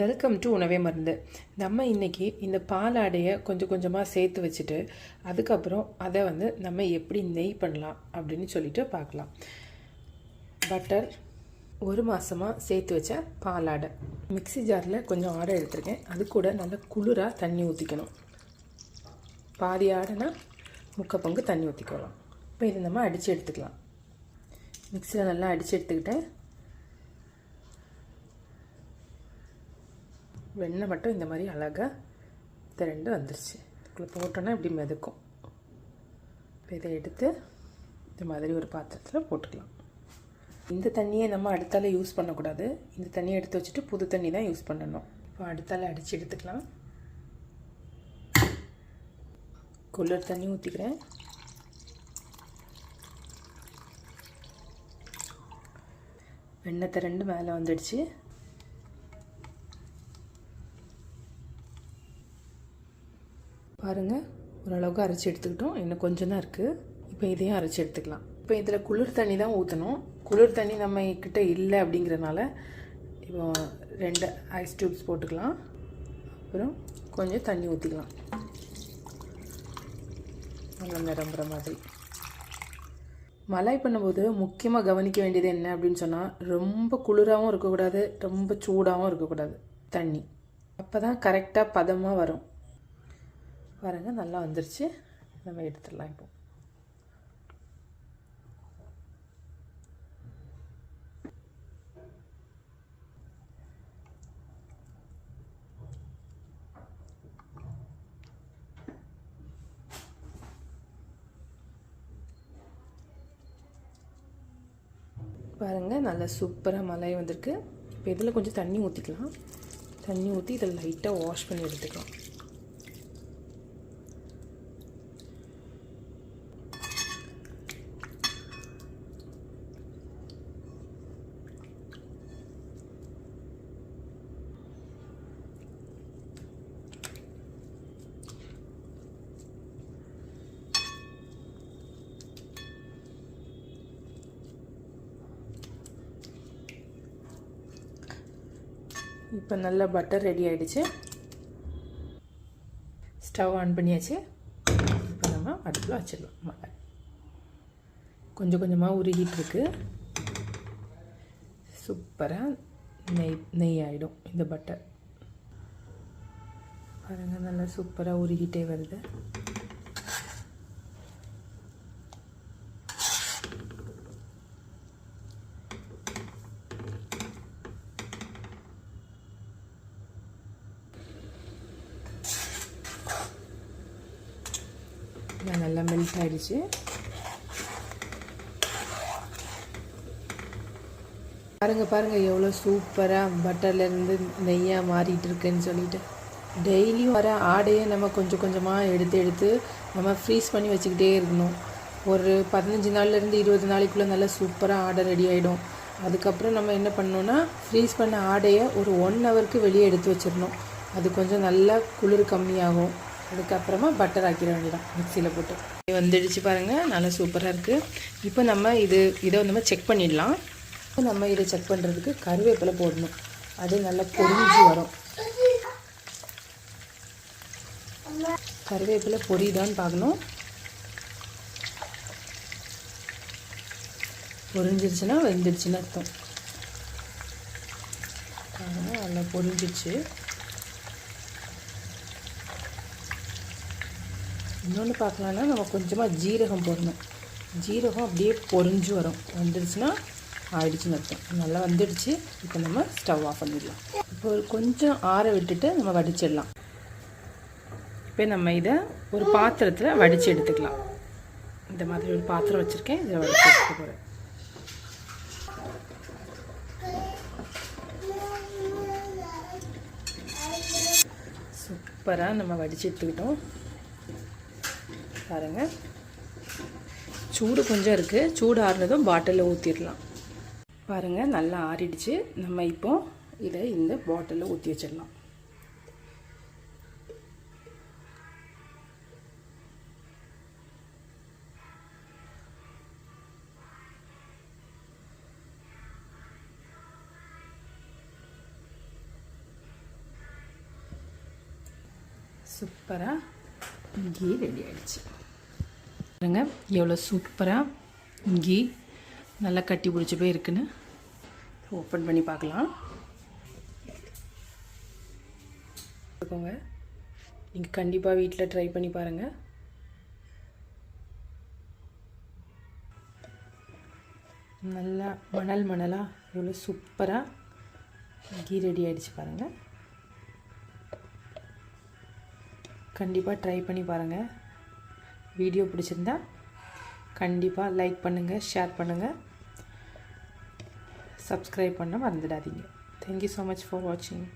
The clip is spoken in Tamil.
வெல்கம் டு உணவே மருந்து. நம்ம இன்றைக்கி இந்த பாலாடையை கொஞ்சம் கொஞ்சமாக சேர்த்து வச்சுட்டு அதுக்கப்புறம் அதை வந்து நம்ம எப்படி நெய் பண்ணலாம் அப்படின்னு சொல்லிட்டு பார்க்கலாம். பட்டர் ஒரு மாதமாக சேர்த்து வச்ச பாலாடை. மிக்ஸி ஜாரில் கொஞ்சம் ஆடை எடுத்திருக்கேன். அது கூட நல்லா குளிராக தண்ணி ஊற்றிக்கணும் பாதி ஆடைனா முக்க பங்கு தண்ணி ஊற்றிக்கலாம் இப்போ இதை நம்ம அடித்து எடுத்துக்கலாம். மிக்ஸியில் நல்லா அடித்து எடுத்துக்கிட்டேன். வெண்ணெய் மட்டும் இந்த மாதிரி அழகாக திரண்டு வந்துருச்சு. இதுக்குள்ளே போட்டோன்னா இப்படி மிதக்கும். இப்போ இதை எடுத்து இந்த மாதிரி ஒரு பாத்திரத்தில் போட்டுக்கலாம். இந்த தண்ணியை நம்ம அடுத்தால யூஸ் பண்ணக்கூடாது. இந்த தண்ணியை எடுத்து வச்சுட்டு புது தண்ணி தான் யூஸ் பண்ணணும். இப்போ அடுத்தால அடித்து எடுத்துக்கலாம். குளிர் தண்ணி ஊற்றிக்கிறேன் வெண்ணெய் திரண்டு மேலே வந்துடுச்சு. பாருங்கள் ஓரளவுக்கு அரைச்சி எடுத்துக்கிட்டோம். இன்னும் கொஞ்சம் தான் இருக்குது இப்போ இதையும் அரைச்சி எடுத்துக்கலாம். இப்போ இதில் குளிர் தண்ணி தான் ஊற்றணும் குளிர் தண்ணி நம்ம கிட்ட இல்லை அப்படிங்கிறனால இப்போ ரெண்டு ஐஸ் டியூப்ஸ் போட்டுக்கலாம். அப்புறம் கொஞ்சம் தண்ணி ஊற்றிக்கலாம் நல்லா நிரம்புற மாதிரி. மலாய் பண்ணும்போது முக்கியமாக கவனிக்க வேண்டியது என்ன அப்படின்னு சொன்னால் ரொம்ப குளிராகவும் இருக்கக்கூடாது ரொம்ப சூடாகவும் இருக்கக்கூடாது. தண்ணி. அப்போ தான் கரெக்டாக பதமாக வரும். பாருங்கள் நல்லா வந்துருச்சு. நம்ம எடுத்துடலாம் இப்போ. பாருங்கள் நல்லா சூப்பராக மலை வந்திருக்கு. இப்போ இதில் கொஞ்சம் தண்ணி ஊற்றிக்கலாம் தண்ணி ஊற்றி இதில் லைட்டாக வாஷ் பண்ணி எடுத்துக்கலாம். இப்போ நல்லா பட்டர் ரெடி ஆகிடுச்சு ஸ்டவ் ஆன் பண்ணியாச்சு. இப்போ நம்ம அடுப்பில் வச்சிடலாம் மலை கொஞ்சம் கொஞ்சமாக உருகிட்டு இருக்கு. சூப்பராக நெய் நெய் ஆகிடும் இந்த பட்டர் பாருங்கள் நல்லா சூப்பராக உருகிட்டே வருது. நல்லா மெல்ட் ஆகிடுச்சு பாருங்கள் பாருங்கள் எவ்வளோ சூப்பராக பட்டர்லேருந்து நெய்யாக மாறிட்டு இருக்குன்னு சொல்லிட்டு. டெய்லியும் வர ஆடையை நம்ம கொஞ்சம் கொஞ்சமாக எடுத்து எடுத்து நம்ம ஃப்ரீஸ் பண்ணி வச்சுக்கிட்டே இருக்கணும். ஒரு பதினஞ்சு நாள்லேருந்து இருபது நாளைக்குள்ளே நல்லா சூப்பராக ஆடை ரெடி ஆகிடும் அதுக்கப்புறம் நம்ம என்ன பண்ணோன்னா ஃப்ரீஸ் பண்ண ஆடையை ஒரு ஒன் ஹவருக்கு வெளியே எடுத்து வச்சிடணும். அது கொஞ்சம் நல்லா குளிர் கம்மியாகும். அதுக்கப்புறமா பட்டர் ஆக்கிட வேண்டியதான் மிக்சியில் போட்டு. வந்துடுச்சு பாருங்கள் நல்லா சூப்பராக இருக்குது இப்போ நம்ம இது இதை நம்ம செக் பண்ணிடலாம். இப்போ நம்ம இதை செக் பண்ணுறதுக்கு கருவேப்பிலை போடணும். அது நல்லா பொரிஞ்சு வரும். கருவேப்பிலை பொரியுதான்னு பார்க்கணும். பொரிஞ்சிருச்சுன்னா வெந்துடுச்சுன்னு அர்த்தம். நல்லா பொரிஞ்சிடுச்சு இன்னொன்று பார்க்கலான்னா நம்ம கொஞ்சமாக ஜீரகம் போடணும். ஜீரகம் அப்படியே பொரிஞ்சு வரும். வந்துடுச்சுன்னா ஆயிடுச்சுன்னு அர்த்தம். நல்லா வந்துடுச்சு. இப்போ நம்ம ஸ்டவ் ஆஃப் பண்ணிடலாம். இப்போ ஒரு கொஞ்சம் ஆற விட்டுட்டு நம்ம வடிச்சிடலாம். இப்போ நம்ம இதை ஒரு பாத்திரத்தில் வடித்து எடுத்துக்கலாம். இந்த மாதிரி ஒரு பாத்திரம் வச்சுருக்கேன். இதை வடித்து எடுத்துக்க போகிறேன் சூப்பராக நம்ம வடித்து எடுத்துக்கிட்டோம். பாருங்கள் சூடு கொஞ்சம் இருக்குது சூடு ஆறுனதும் பாட்டிலில் ஊற்றிடலாம் பாருங்கள் நல்லா ஆறிடுச்சு. நம்ம இப்போ இதை இந்த பாட்டிலில் ஊற்றி வச்சிடலாம். சூப்பராக கீ ரெடி ஆயிடுச்சு. பாருங்க எவ்வளோ சூப்பராக கீ நல்லா கட்டி பிடிச்சி போய் இருக்குன்னு ஓப்பன் பண்ணி பார்க்கலாம். இருக்கோங்க நீங்கள் கண்டிப்பாக வீட்டில் ட்ரை பண்ணி பாருங்கள் நல்லா மணல் மணலாக எவ்வளோ சூப்பராக கீ ரெடி ஆகிடுச்சு பாருங்கள் கண்டிப்பாக ட்ரை பண்ணி பாருங்கள் வீடியோ பிடிச்சிருந்தா கண்டிப்பாக லைக் பண்ணுங்கள் ஷேர் பண்ணுங்கள் சப்ஸ்கிரைப் பண்ண மறந்துடாதீங்க. தேங்க்யூ ஸோ மச் ஃபார் வாட்சிங்